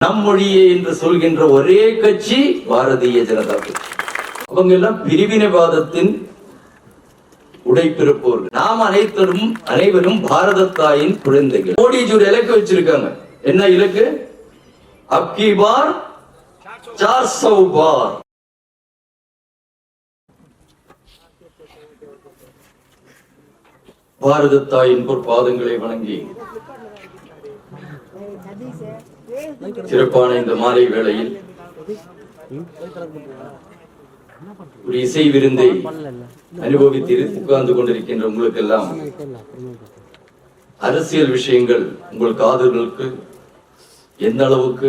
நம் மொழியே என்று சொல்கின்ற ஒரே கட்சி பாரதிய ஜனதா கட்சி. அவங்க எல்லாம் பிரிவினைவாதத்தின் உடைப்பிறப்போர்கள் நாம் அனைத்தரும் அனைவரும் பாரத தாயின் குழந்தைகள். மோடிஜி ஒரு இலக்கு வச்சிருக்காங்க. என்ன இலக்கு? அப்கி பார் சார் சௌ பார் பாரத தாயின் பொற்பாதங்களை வணங்கி சிறப்பான இந்த மாலை வேளையில் ஒரு இசை விருந்தை அனுபவித்து உட்கார்ந்து கொண்டிருக்கின்ற உங்களுக்கெல்லாம் அரசியல் விஷயங்கள் உங்கள் காதல்களுக்கு எந்த அளவுக்கு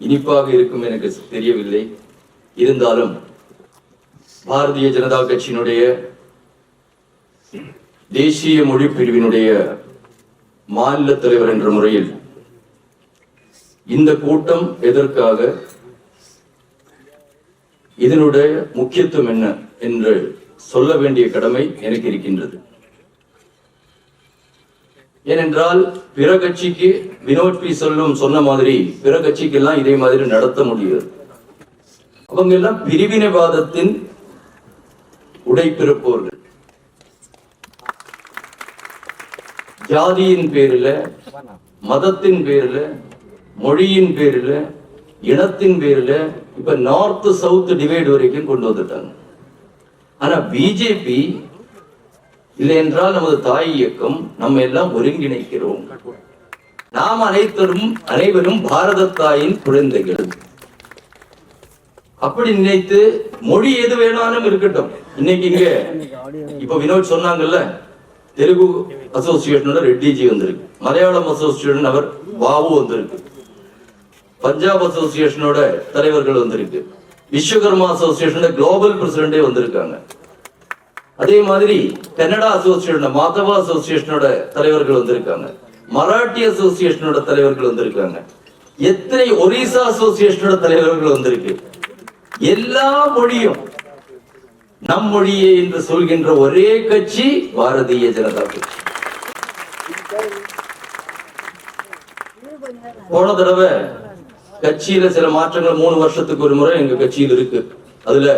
இனிப்பாக இருக்கும் எனக்கு தெரியவில்லை. இருந்தாலும் பாரதிய ஜனதா கட்சியினுடைய தேசிய மொழி பிரிவினுடைய மாநில தலைவர் என்ற முறையில் இந்த கூட்டம் எதற்காக? இதனுடைய முக்கியத்துவம் என்ன என்று சொல்ல வேண்டிய கடமை எனக்கு இருக்கின்றது. ஏனென்றால் பிற கட்சிக்கு வினோத் பி சொல்லும் சொன்ன மாதிரி பிற கட்சிக்கெல்லாம் இதே மாதிரி நடத்த முடியாது. அவங்க எல்லாம் பிரிவினைவாதத்தின் உடைப்பிறப்போர்கள் ஜாதியின் பேரில் மதத்தின் பேரில் மொழியின் பேரில் இனத்தின் பேரில் இப்ப நார்த் சவுத் டிவைடு வரைக்கும் கொண்டு வந்துட்டாங்க. ஆனா பிஜேபி இல்லை என்றால் நமது தாய் இயக்கம் நம்ம எல்லாம் ஒருங்கிணைக்கிறோம். நாம் அனைத்தரும் அனைவரும் பாரத தாயின் குழந்தைகள். அப்படி நினைத்து மொழி எது வேணாலும் இருக்கட்டும். இன்னைக்கு இங்க இப்ப வினோத் சொன்னாங்கல்ல தெலுங்கு அசோசியேஷனோட ரெட்டிஜி வந்திருக்கு. மலையாளம் அசோசியேஷன் அவர் வாவு வந்திருக்கு. பஞ்சாப் அசோசியேஷனோட தலைவர்கள் வந்திருக்கு. விஸ்வகர்மா அசோசியேஷனோட குளோபல் பிரசிடண்டே வந்திருக்காங்க. அதே மாதிரி கன்னடா அசோசியேஷன் மாதவா அசோசியேஷனோட தலைவர்கள் வந்திருக்காங்க. மராட்டி அசோசியேஷனோட தலைவர்கள் வந்திருக்காங்க. எத்தனை ஒரிசா அசோசியேஷனோட தலைவர்கள் வந்திருக்கு. எல்லா மொழியும் நம் மொழியே என்று சொல்கின்ற ஒரே கட்சி பாரதிய ஜனதா கட்சி. போன தடவை கட்சியில சில மாற்றங்கள் மூணு வருஷத்துக்கு ஒரு முறை எங்க கட்சியில் இருக்கு. அதுல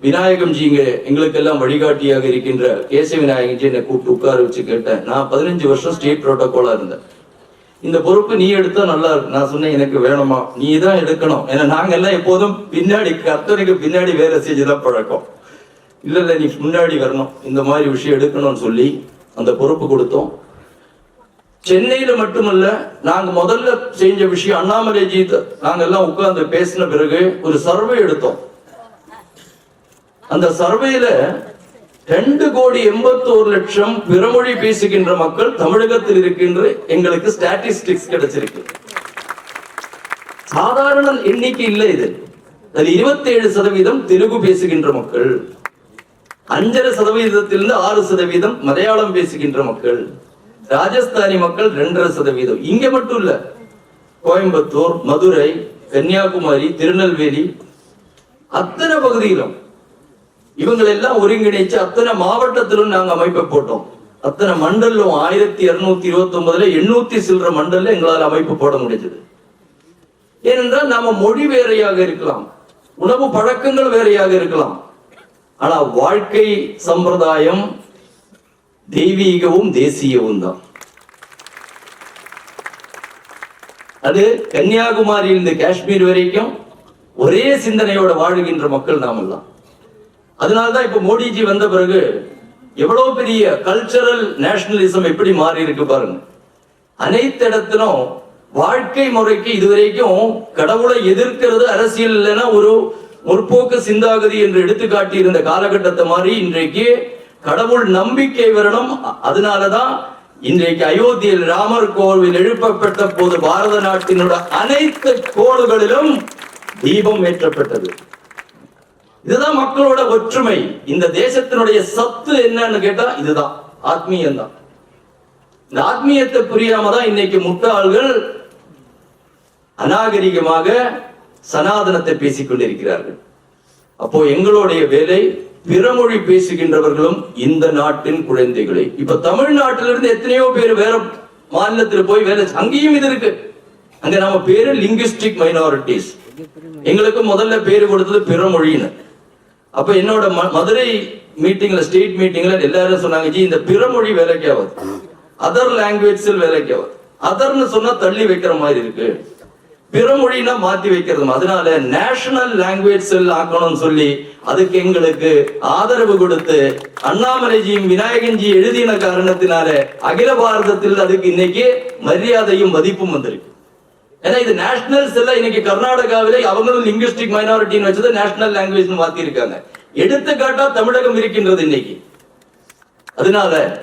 விநாயகம் ஜிங்க எங்களுக்கு எங்களுக்கெல்லாம் வழிகாட்டியாக இருக்கின்ற கேச விநாயகம் ஜி என்னை கூப்பிட்டு உட்கார வச்சு கேட்டேன். நான் பதினஞ்சு வருஷம் ஸ்டேட் புரோட்டோகாலா இருந்தேன். இந்த பொறுப்பு நீ எடுத்தா நல்லா இருக்கு. நான் சொன்னேன் எனக்கு வேணுமா? நீ தான் எடுக்கணும். ஏன்னா நாங்க எல்லாம் எப்போதும் பின்னாடி கர்த்தனுக்கு பின்னாடி வேலை செஞ்சுதான் பழக்கம். இல்ல இல்ல நீ முன்னாடி வரணும். இந்த மாதிரி விஷயம் எடுக்கணும்னு சொல்லி அந்த பொறுப்பு கொடுத்தோம். சென்னையில மட்டுமல்ல நாங்க முதல்ல செஞ்ச விஷயம் அண்ணாமலைஜி நாங்க எல்லாம் உட்கார்ந்து பேசின பிறகு ஒரு சர்வே எடுத்தோம். அந்த சர்வேல ரெண்டு கோடி எண்பத்தோரு லட்சம் பிறமொழி பேசுகின்ற மக்கள் தமிழகத்தில் இருக்கின்ற எங்களுக்கு ஸ்டாட்டிஸ்டிக்ஸ் கிடைச்சிருக்கு. சாதாரண எண்ணிக்கை இல்லை இது. அது இருபத்தி ஏழு சதவீதம் தெலுங்கு பேசுகின்ற மக்கள். அஞ்சரை சதவீதத்திலிருந்து ஆறு சதவீதம் மலையாளம் பேசுகின்ற மக்கள். ராஜஸ்தானி மக்கள் ரெண்டரை சதவீதம். இங்க மட்டும் இல்ல. கோயம்புத்தூர் மதுரை கன்னியாகுமரி திருநெல்வேலி அத்தனை பகுதியிலும் இவங்களை எல்லாம் ஒருங்கிணைச்சு அத்தனை மாவட்டத்திலும் நாங்க அமைப்பை போட்டோம். அத்தனை மண்டலும் ஆயிரத்தி இருநூத்தி இருபத்தி ஒன்பதுல எண்ணூத்தி சில்லற மண்டல எங்களால் அமைப்பு போட முடிஞ்சது. ஏனென்றால் நாம மொழி வேறையாக இருக்கலாம். உணவு பழக்கங்கள் வேறையாக இருக்கலாம். ஆனா வாழ்க்கை சம்பிரதாயம் தெய்வீகவும் தேசியவும் தான். அது கன்னியாகுமரியிலிருந்து காஷ்மீர் வரைக்கும் ஒரே சிந்தனையோட வாழுகின்ற மக்கள் நாம் எல்லாம் அதனால்தான் இப்ப மோடிஜி வந்த பிறகு எவ்வளவு பெரிய கல்ச்சரல் நேஷனலிசம் எப்படி மாறி இருக்கு பாருங்க. அனைத்து இடத்திலும் வாழ்க்கை முறைக்கு இதுவரைக்கும் கடவுளை எதிர்க்கிறது அரசியல் இல்லைன்னா ஒரு முற்போக்கு சிந்தாகதி என்று எடுத்துக்காட்டி இருந்த காலகட்டத்தை மாதிரி இன்றைக்கு கடவுள் நம்பிக்கை வரணும். அதனாலதான் இன்றைக்கு அயோத்தியில் ராமர் கோவில் எழுப்பப்பட்ட போது பாரத நாட்டினோட அனைத்து கோடுகளிலும் தீபம் ஏற்றப்பட்டது. இதுதான் மக்களோட ஒற்றுமை. இந்த தேசத்தினுடைய சத்து என்னன்னு கேட்டா இதுதான். ஆத்மீயம் தான் இந்த ஆத்மீயத்தை புரியாம தான் இன்னைக்கு முட்டாள்கள் அநாகரிகமாக சனாதனத்தை பேசிக் கொண்டிருக்கிறார்கள் அப்போ எங்களுடைய வேலை பிறமொழி பேசுகின்றவர்களும் இந்த நாட்டின் குழந்தைகளை. இப்ப தமிழ்நாட்டிலிருந்து எத்தனையோ பேர் வேற மாநிலத்தில் போய் வேலை அங்கேயும் இது இருக்கு. அங்க நம்ம பேரு லிங்குஸ்டிக் மைனாரிட்டிஸ் எங்களுக்கு முதல்ல பேரு கொடுத்தது பிறமொழின்னு. அப்ப என்னோட ம- மதுரை மீட்டிங்ல ஸ்டேட் மீட்டிங்ல எல்லாரும் சொன்னாங்க ஜி இந்த பிறமொழி வேலைக்கு ஆகுது. அதர் லாங்குவேஜ் வேலைக்கு ஆகுது. அதர்னு சொன்னா தள்ளி வைக்கிற மாதிரி இருக்கு. பிற பிறமொழினா மாத்தி வைக்கிறது அதனால நேஷனல் லாங்குவேஜ் செல் ஆக்கணும்னு சொல்லி அதுக்கு எங்களுக்கு ஆதரவு கொடுத்து அண்ணாமலைஜியும் விநாயகன்ஜி எழுதின காரணத்தினால அகில பாரதத்தில் அதுக்கு இன்னைக்கு மரியாதையும் மதிப்பும் வந்திருக்கு. ஏன்னா இது நேஷனல் செல்ல இன்னைக்கு கர்நாடகாவிலே அவங்களும் லிங்குஸ்டிக் மைனாரிட்டின்னு வச்சது நேஷனல் லாங்குவேஜ் மாத்தி இருக்காங்க எடுத்துக்காட்டா தமிழகம் இருக்கின்றது இன்னைக்கு. அதனால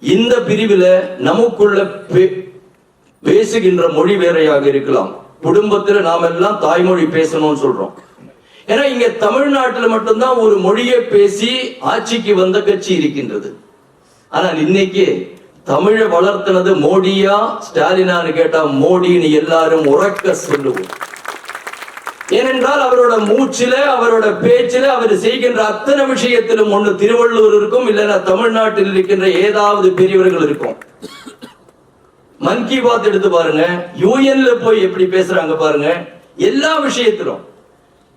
இந்த பிரிவுல நமக்குள்ள பே- பேசுகின்ற மொழி வேறையாக இருக்கலாம். குடும்பத்துல நாம எல்லாம் தாய்மொழி பேசணும்னு சொல்றோம். ஏன்னா இங்க தமிழ்நாட்டுல மட்டும்தான் ஒரு மொழியை பேசி ஆட்சிக்கு வந்த கட்சி இருக்கின்றது. ஆனால் இன்னைக்கு தமிழை வளர்த்தினது மோடியா ஸ்டாலினான்னு கேட்டா மோடின்னு எல்லாரும் உறக்க சொல்லுவோம். ஏனென்றால் அவரோட மூச்சில அவரோட பேச்சில அவர் செய்கின்ற அத்தனை விஷயத்திலும் ஒண்ணு திருவள்ளூர் இருக்கும் இல்லைன்னா தமிழ்நாட்டில் இருக்கின்ற ஏதாவது பெரியவர்கள் இருக்கும். மன் கி பாத் எடுத்து பாருங்க. யூஎன்ல போய் எப்படி பேசுறாங்க பாருங்க. எல்லா விஷயத்திலும்.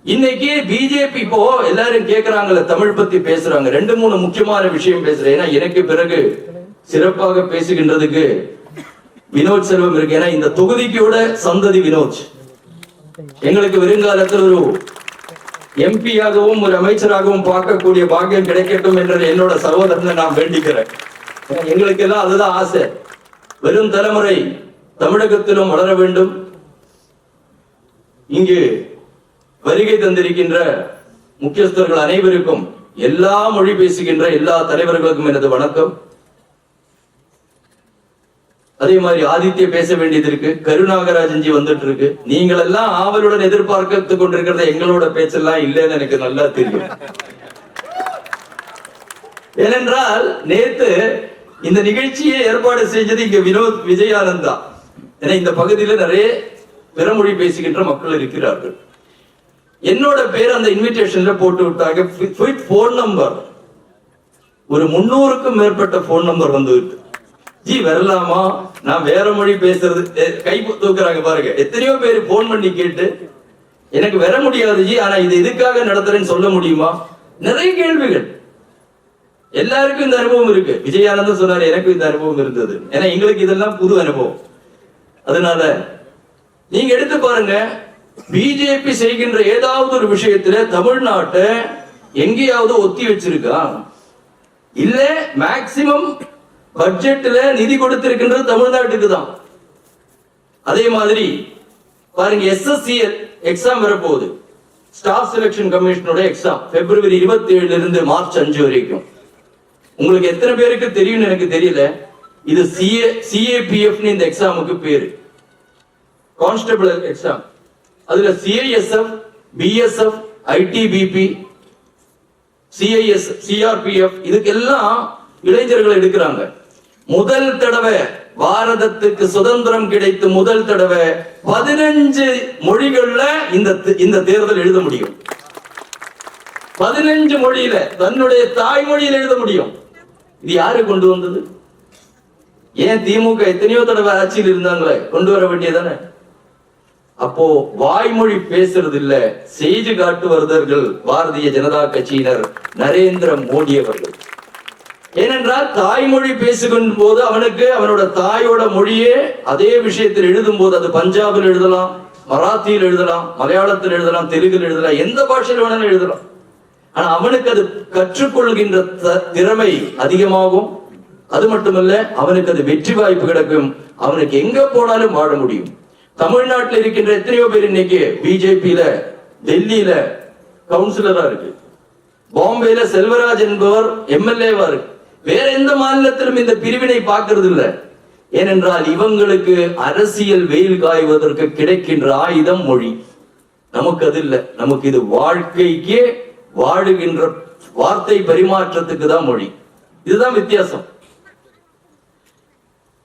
இன்னைக்கு பிஜேபி இப்போ எல்லாரும் கேக்குறாங்கல்ல தமிழ் பத்தி பேசுறாங்க. ரெண்டு மூணு முக்கியமான விஷயம் பேசுறேன். ஏன்னா எனக்கு பிறகு சிறப்பாக பேசுகின்றதுக்கு வினோத் செல்வம் இருக்கு. ஏன்னா இந்த தொகுதிக்கோட சந்ததி வினோத். எங்களுக்கு வருங்காலத்தில் ஒரு எம்பியாகவும் ஒரு அமைச்சராகவும் பார்க்கக்கூடிய பாக்கியம் கிடைக்கட்டும் என்று என்னோட சகோதரனை நான் வேண்டிக்கிறேன். எங்களுக்கு எல்லாம் அதுதான் ஆசை. வரும் தலைமுறை தமிழகத்திலும் வளர வேண்டும். இங்கு வருகை தந்திருக்கின்ற முக்கியஸ்தர்கள் அனைவருக்கும் எல்லா மொழி பேசுகின்ற எல்லா தலைவர்களுக்கும் எனது வணக்கம். அதே மாதிரி ஆதித்ய பேச வேண்டியது இருக்கு. கருநாகராஜன்ஜி வந்துட்டு இருக்கு நீங்கள் எல்லாம் ஆவலுடன் எதிர்பார்க்கத்து கொண்டிருக்கிறத எங்களோட பேச்செல்லாம் இல்லைன்னு எனக்கு நல்லா தெரியும். ஏனென்றால் நேத்து இந்த நிகழ்ச்சியை ஏற்பாடு செஞ்சது இங்க வினோத் விஜயானந்தா. ஏன்னா இந்த பகுதியில நிறைய பிறமொழி பேசுகின்ற மக்கள் இருக்கிறார்கள். என்னோட பேர் அந்த இன்விடேஷன்ல போட்டு விட்டாங்க. போன் நம்பர் ஒரு முன்னூறுக்கும் மேற்பட்ட போன் நம்பர் வந்து இருக்கு ஜி வரலாமா? நான் வேற மொழி பேசுறது. கை தூக்குறாங்க பாருங்க. எத்தனையோ பேர் போன் பண்ணி கேட்டு எனக்கு வர முடியாது ஜி ஆனா இது எதுக்காக நடத்துறேன்னு சொல்ல முடியுமா? நிறைய கேள்விகள். எல்லாருக்கும் இந்த அனுபவம் இருக்கு. விஜயானந்தம் சொன்னார் எனக்கும் இந்த அனுபவம் இருந்தது. ஏன்னா எங்களுக்கு இதெல்லாம் புது அனுபவம். அதனால நீங்க எடுத்து பாருங்க பிஜேபி செய்கின்ற ஏதாவது ஒரு விஷயத்துல தமிழ்நாட்டை எங்கேயாவது ஒத்தி வச்சிருக்கா? இல்ல மேக்சிமம் பட்ஜெட்ல நிதி கொடுத்திருக்கின்றது தமிழ்நாட்டுக்கு தான். அதே மாதிரி பாருங்க எஸ்எஸ்சிஎல் எக்ஸாம் வரப்போகுது. ஸ்டாஃப் செலெக்ஷன் கமிஷனோட எக்ஸாம் பிப்ரவரி இருபத்தி ஏழுல இருந்து மார்ச் அஞ்சு வரைக்கும். உங்களுக்கு எத்தனை பேருக்கு தெரியும்னு எனக்கு தெரியல. இது சிஏ சிஏபிஎஃப்னு இந்த எக்ஸாமுக்கு பேரு. கான்ஸ்டபிள் எக்ஸாம் அதுல CISF BSF ITBP CIS CRPF இதுக்கெல்லாம் இளைஞர்கள் எடுக்கிறாங்க. முதல் தடவை பாரதத்துக்கு சுதந்திரம் கிடைத்து முதல் தடவை பதினஞ்சு மொழிகள்ல இந்த இந்த தேர்தல் எழுத முடியும். பதினஞ்சு மொழியில தன்னுடைய தாய்மொழியில் எழுத முடியும். இது யாரு கொண்டு வந்தது? ஏன் திமுக எத்தனையோ தடவை ஆட்சியில் இருந்தாங்களே கொண்டு வர வேண்டியதானே? அப்போ வாய்மொழி பேசுறது இல்ல செய்து காட்டுவர்கள் பாரதிய ஜனதா கட்சியினர் நரேந்திர மோடி அவர்கள். ஏனென்றால் தாய்மொழி பேசுகின்ற போது அவனுக்கு அவனோட தாயோட மொழியே அதே விஷயத்தில் எழுதும் போது அது பஞ்சாபில் எழுதலாம் மராத்தியில் எழுதலாம் மலையாளத்தில் எழுதலாம் தெலுங்கில் எழுதலாம் எந்த பாஷையில் வேணாலும் எழுதலாம். ஆனா அவனுக்கு அது கற்றுக்கொள்கின்ற த- திறமை அதிகமாகும். அது மட்டுமல்ல அவனுக்கு அது வெற்றி வாய்ப்பு கிடைக்கும். அவனுக்கு எங்க போனாலும் வாழ முடியும். தமிழ்நாட்டில் இருக்கின்ற எத்தனையோ பேர் இன்னைக்கு பிஜேபியில டெல்லியில கவுன்சிலரா இருக்கு. பாம்பேல செல்வராஜ் என்பவர் எம்எல்ஏவா இருக்கு. வேற எந்த மாநிலத்திலும் இந்த பிரிவினை பார்க்கறது இல்லை ஏனென்றால் இவங்களுக்கு அரசியல் வெயில் காய்வதற்கு கிடைக்கின்ற ஆயுதம் மொழி. நமக்கு அது இல்லை. நமக்கு இது வாழ்க்கைக்கே வாழுகின்ற வார்த்தை பரிமாற்றத்துக்கு தான் மொழி. இதுதான் வித்தியாசம்.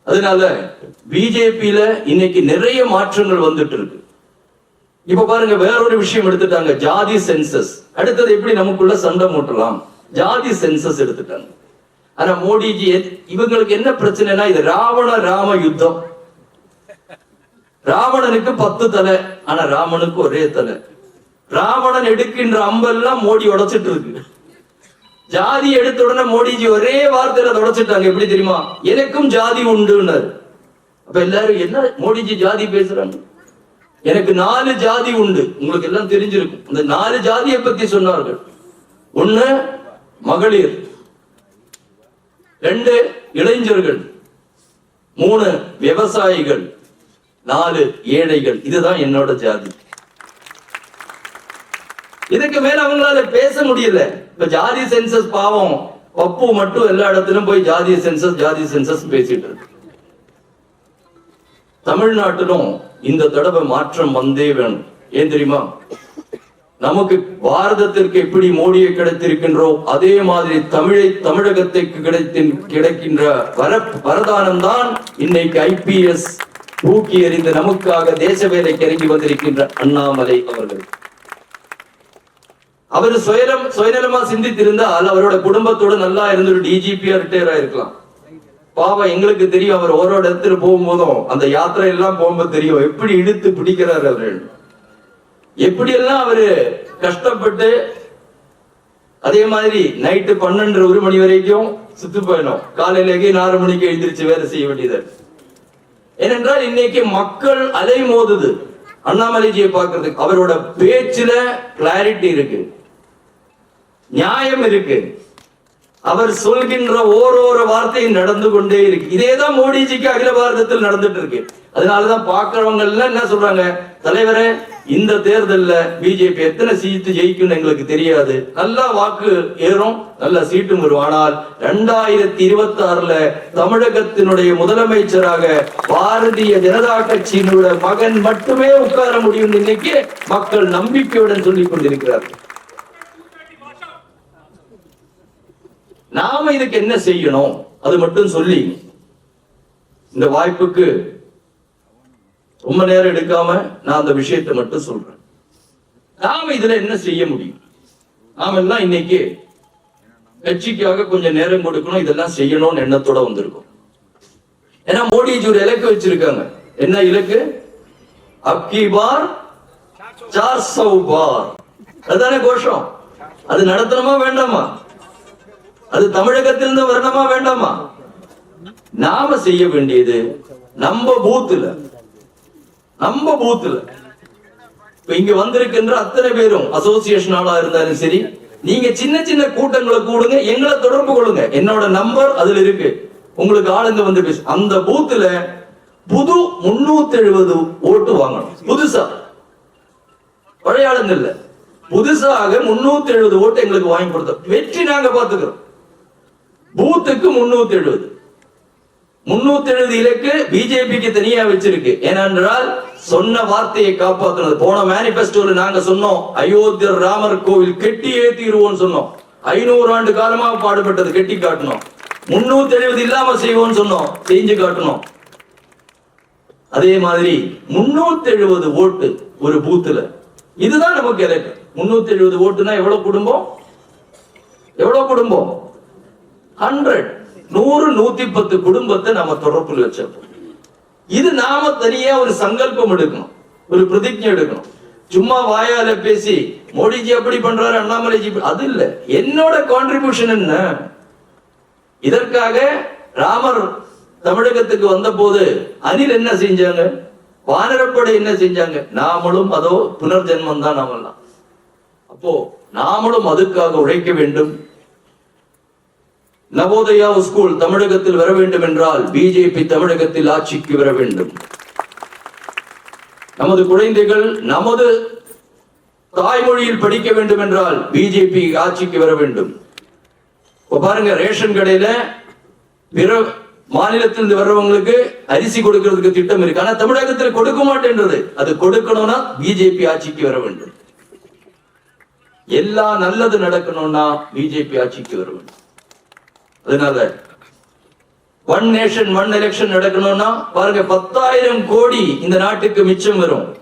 அதனால பிஜேபியில இன்னைக்கு நிறைய மாற்றங்கள் வந்துட்டு இருக்கு. இப்ப பாருங்க வேற ஒரு விஷயம் எடுத்துட்டாங்க ஜாதி சென்சஸ் அடுத்தது எப்படி நமக்குள்ள சண்டை மூட்டலாம்? ஜாதி சென்சஸ் எடுத்துட்டாங்க. ஆனா மோடிஜி இவங்களுக்கு என்ன பிரச்சனைனா இது ராவண ராம யுத்தம். ராவணனுக்கு பத்து தலை ஆனா ராமனுக்கு ஒரே தலை. ராவணன் எடுக்கின்ற அம்பெல்லாம் மோடி உடைச்சிட்டு இருக்கு ஜாதி எடுத்த உடனே மோடிஜி ஒரே வார்த்தையில தொடச்சிட்டாங்க எப்படி தெரியுமா? எனக்கும் ஜாதி உண்டுன்னாரு. அப்ப எல்லாரும் என்ன மோடிஜி ஜாதி பேசுறாங்க? எனக்கு நாலு ஜாதி உண்டு. உங்களுக்கு எல்லாம் தெரிஞ்சிருக்கும். இந்த நாலு ஜாதியை பத்தி சொன்னார்கள். ஒண்ணு மகளிர். ரெண்டு இளைஞர்கள். மூணு விவசாயிகள். நாலு ஏழைகள். இதுதான் என்னோட ஜாதி. இதுக்கு மேல அவங்களால பேச முடியல. இப்ப ஜாதி சென்சஸ் பாவம். பப்பு மட்டும் எல்லா இடத்திலும் போய் ஜாதி சென்சஸ் ஜாதி சென்சஸ் பேசிட்டு இருக்கு. தமிழ்நாட்டிலும் இந்த தடவை மாற்றம் வந்தே வேணும். ஏன் தெரியுமா? நமக்கு பாரதத்திற்கு எப்படி மோடியை கிடைத்திருக்கின்றோ அதே மாதிரி தமிழை தமிழகத்திற்கு கிடைத்தின் கிடைக்கின்ற வர வரதானம் தான் இன்னைக்கு ஐபிஎஸ் தூக்கி எறிந்து நமக்காக தேச வேலைக்கு இறங்கி வந்திருக்கின்ற அண்ணாமலை அவர்கள். அவர் சுயரம் சுயநலமா சிந்தித்திருந்தால் அவரோட குடும்பத்தோட நல்லா இருந்து ஒரு டிஜிபியா ரிட்டையர் ஆயிருக்கலாம். பாவம் எங்களுக்கு தெரியும் அவர் ஒரு இடத்துல போகும்போதும் அந்த யாத்திரை எல்லாம் போகும்போது தெரியும். எப்படி இழுத்து பிடிக்கிறார் அவர்? எப்படி எல்லாம் அவரு கஷ்டப்பட்டு அதே மாதிரி நைட்டு பன்னெண்டு ஒரு மணி வரைக்கும் சுத்து பயணம். காலையிலேயே நாலு மணிக்கு எழுந்திரிச்சு வேலை செய்ய வேண்டியது. ஏனென்றால் இன்னைக்கு மக்கள் அலை மோதுது அண்ணாமலைஜியை பார்க்கறதுக்கு அவரோட பேச்சுல கிளாரிட்டி இருக்கு. நியாயம் இருக்கு. அவர் சொல்கின்ற ஓரோரு வார்த்தையும் நடந்து கொண்டே இருக்கு. இதேதான் மோடிஜிக்கு அகில பாரதத்தில் நடந்துட்டு இருக்கு. அதனாலதான் பாக்குறவங்க எல்லாம் என்ன சொல்றாங்க? தலைவரே இந்த தேர்தல்ல பிஜேபி எத்தனை சீட்டு ஜெயிக்கும்னு எங்களுக்கு தெரியாது. நல்லா வாக்கு ஏறும் நல்ல சீட்டும் வரும். ஆனால் ரெண்டாயிரத்தி இருபத்தி ஆறுல தமிழகத்தினுடைய முதலமைச்சராக பாரதிய ஜனதா கட்சியினுடைய மகன் மட்டுமே உட்கார முடியும் இன்னைக்கு மக்கள் நம்பிக்கையுடன் சொல்லிக் கொண்டிருக்கிறார்கள். நாம இதுக்கு என்ன செய்யணும்? அது மட்டும் சொல்லி இந்த வாய்ப்புக்கு ரொம்ப நேரம் எடுக்காம நான் அந்த விஷயத்தை மட்டும் சொல்றேன். நாம இதுல என்ன செய்ய முடியும்? நாம எல்லாம் இன்னைக்கு கட்சிக்காக கொஞ்சம் நேரம் கொடுக்கணும் இதெல்லாம் செய்யணும்னு எண்ணத்தோட வந்திருக்கோம். ஏன்னா மோடிஜி ஒரு இலக்கு வச்சிருக்காங்க. என்ன இலக்கு? அப்கி பார் சார் சௌ பார் அதுதானே கோஷம். அது நடத்தணுமா வேண்டாமா? அது தமிழகத்திலிருந்து வரணுமா வேண்டாமா? நாம செய்ய வேண்டியது நம்ம பூத்துல நம்ம பூத்துல. இப்ப இங்க வந்திருக்கின்ற அத்தனை பேரும் அசோசியேஷன் ஆளா இருந்தாலும் சரி நீங்க சின்ன சின்ன கூட்டங்களை கூடுங்க எங்களை தொடர்பு கொள்ளுங்க. என்னோட நம்பர் அதுல இருக்கு. உங்களுக்கு ஆளுங்க வந்து பேசு. அந்த பூத்துல புது முன்னூத்தி எழுபது ஓட்டு வாங்கணும். புதுசா. பழைய ஆளுங்க இல்ல. புதுசாக முன்னூத்தி எழுபது ஓட்டு எங்களுக்கு வாங்கி கொடுத்தோம். வெற்றி நாங்க பாத்துக்கிறோம் பூத்துக்கு முன்னூத்தி எழுபது முன்னூத்தி எழுபது இலக்கு பிஜேபிக்கு தனியா வச்சிருக்கு. ஏனென்றால் சொன்ன வார்த்தையை காப்பாற்றுனது போன மேனிபெஸ்டோல நாங்க சொன்னோம் அயோத்தியர் ராமர் கோவில் கெட்டி ஏத்திடுவோம் சொன்னோம். ஐநூறு ஆண்டு காலமா பாடுபட்டது கெட்டி காட்டணும் முன்னூத்தி எழுபது இல்லாம செய்வோம்னு சொன்னோம் செஞ்சு காட்டணும் அதே மாதிரி முன்னூத்தி எழுபது ஓட்டு ஒரு பூத்துல. இதுதான் நமக்கு இலக்கு. முன்னூத்தி எழுபது ஓட்டுனா எவ்வளவு குடும்பம்? எவ்வளவு குடும்பம்? ஹண்ட்ரட் நூறு நூத்தி பத்து குடும்பத்தை நாம தொடர்புல வச்சிருப்போம். இது நாம தனியா ஒரு சங்கல்பம் எடுக்கணும் ஒரு பிரதிஜை எடுக்கணும். சும்மா வாயால பேசி மோடிஜி அப்படி பண்றாரு அண்ணாமலைஜி அது இல்ல. என்னோட கான்ட்ரிபியூஷன் என்ன? இதற்காக ராமர் தமிழகத்துக்கு வந்த போது அனில் என்ன செஞ்சாங்க? வானரப்படை என்ன செஞ்சாங்க? நாமளும் அதோ புனர்ஜென்மம் தான் நாமெல்லாம். அப்போ நாமளும் அதுக்காக உழைக்க வேண்டும். நவோதயா ஸ்கூல் தமிழகத்தில் வர வேண்டும் என்றால் பிஜேபி தமிழகத்தில் ஆட்சிக்கு வர வேண்டும். நமது குழந்தைகள் நமது தாய்மொழியில் படிக்க வேண்டும் என்றால் பிஜேபி ஆட்சிக்கு வர வேண்டும். பாருங்க ரேஷன் கடையில பிற மாநிலத்திலிருந்து வர்றவங்களுக்கு அரிசி கொடுக்கிறதுக்கு திட்டம் இருக்கு. ஆனா தமிழகத்தில் கொடுக்க மாட்டேன்றது. அது கொடுக்கணும்னா பிஜேபி ஆட்சிக்கு வர வேண்டும். எல்லா நல்லது நடக்கணும்னா பிஜேபி ஆட்சிக்கு வர வேண்டும். அதனால ஒன் நேஷன் ஒன் எலெக்ஷன் நடக்கணும்னா பாருங்க பத்தாயிரம் கோடி இந்த நாட்டுக்கு மிச்சம் வரும்.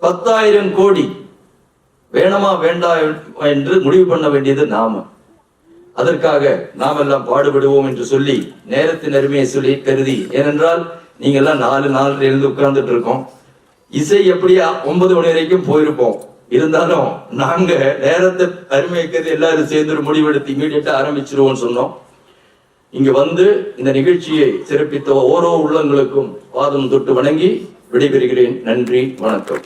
பத்தாயிரம் கோடி. வேணுமா வேண்டாம் என்று முடிவு பண்ண வேண்டியது நாம. அதற்காக நாம் எல்லாம் பாடுபடுவோம் என்று சொல்லி நேரத்தின் அருமையை சொல்லி கருதி ஏனென்றால் நீங்க எல்லாம் நாலு நாள் எழுந்து உட்கார்ந்துட்டு இருக்கோம். இசை எப்படியா ஒன்பது மணி வரைக்கும் போயிருப்போம். இருந்தாலும் நாங்க நேரத்தை அருமைக்கிறது எல்லாரும் சேர்ந்து ஒரு முடிவெடுத்து இமீடியட்டா ஆரம்பிச்சிருவோம்னு சொன்னோம். இங்கு வந்து இந்த நிகழ்ச்சியை சிறப்பித்த ஓரோ உள்ளங்களுக்கும் பாதம் தொட்டு வணங்கி விடைபெறுகிறேன். நன்றி வணக்கம்.